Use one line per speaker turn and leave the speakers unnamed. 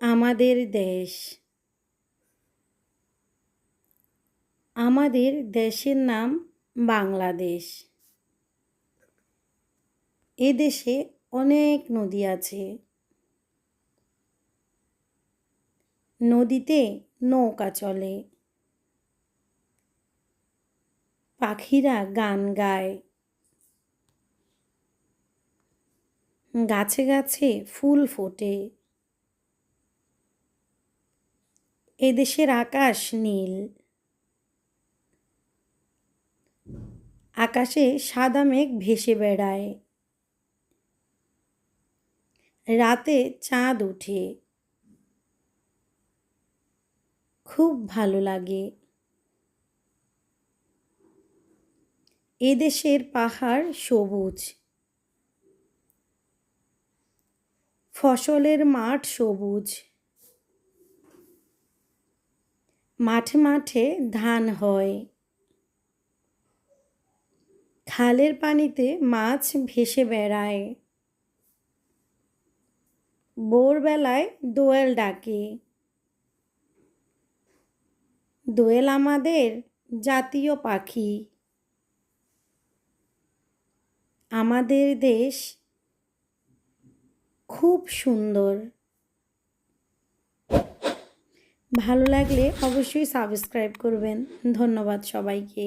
আমাদের দেশ। আমাদের দেশের নাম বাংলাদেশ। এ দেশে অনেক নদী আছে। নদীতে নৌকা চলে। পাখিরা গান গায়। গাছে গাছে ফুল ফোটে। এদেশের আকাশ নীল। আকাশে সাদা মেঘ ভেসে বেড়ায়। রাতে চাঁদ ওঠে। খুব ভালো লাগে। এদেশের পাহাড় সবুজ। ফসলের মাঠ সবুজ। মাঠে মাঠে ধান হয়। খালের পানিতে মাছ ভেসে বেড়ায়। ভোরবেলায় দোয়েল ডাকে। দোয়েল আমাদের জাতীয় পাখি। আমাদের দেশ খুব সুন্দর। ভালো লাগলে অবশ্যই সাবস্ক্রাইব করবেন। ধন্যবাদ সবাইকে।